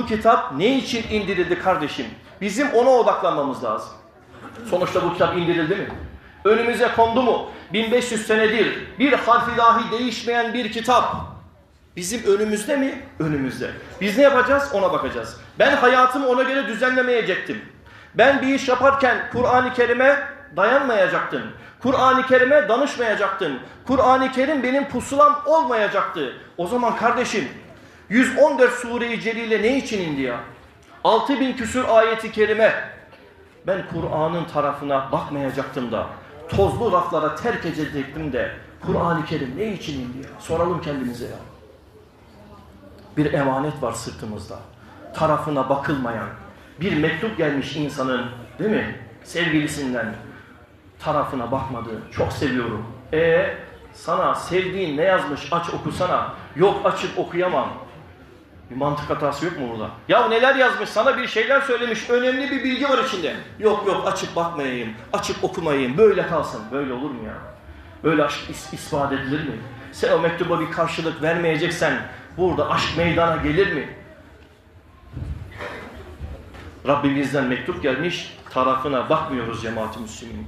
Bu kitap ne için indirildi kardeşim? Bizim ona odaklanmamız lazım. Sonuçta bu kitap indirildi mi? Önümüze kondu mu? 1500 senedir bir harfi dahi değişmeyen bir kitap. Bizim önümüzde mi? Önümüzde. Biz ne yapacağız? Ona bakacağız. Ben hayatımı ona göre düzenlemeyecektim. Ben bir iş yaparken Kur'an-ı Kerim'e dayanmayacaktım. Kur'an-ı Kerim'e danışmayacaktım. Kur'an-ı Kerim benim pusulam olmayacaktı. O zaman kardeşim 114 sure-i celile ne için indi ya? 6000 küsür ayeti kerime. Ben Kur'an'ın tarafına bakmayacaktım da tozlu raflara terk edecektim de Kur'an-ı Kerim ne için indi ya? Soralım kendimize ya. Bir emanet var sırtımızda. Tarafına bakılmayan bir mektup gelmiş insanın değil mi? Sevgilisinden tarafına bakmadı. Çok seviyorum. E sana sevdiğin ne yazmış aç okusana. Yok açıp okuyamam. Bir mantık hatası yok mu burada? Ya neler yazmış sana bir şeyler söylemiş önemli bir bilgi var içinde. Yok yok açıp bakmayayım, açıp okumayayım böyle kalsın. Böyle olur mu ya? Böyle aşk is- ispat edilir mi? Sen o mektuba bir karşılık vermeyeceksen burada aşk meydana gelir mi? Rabbimizden mektup gelmiş tarafına bakmıyoruz cemaat-i müslümin.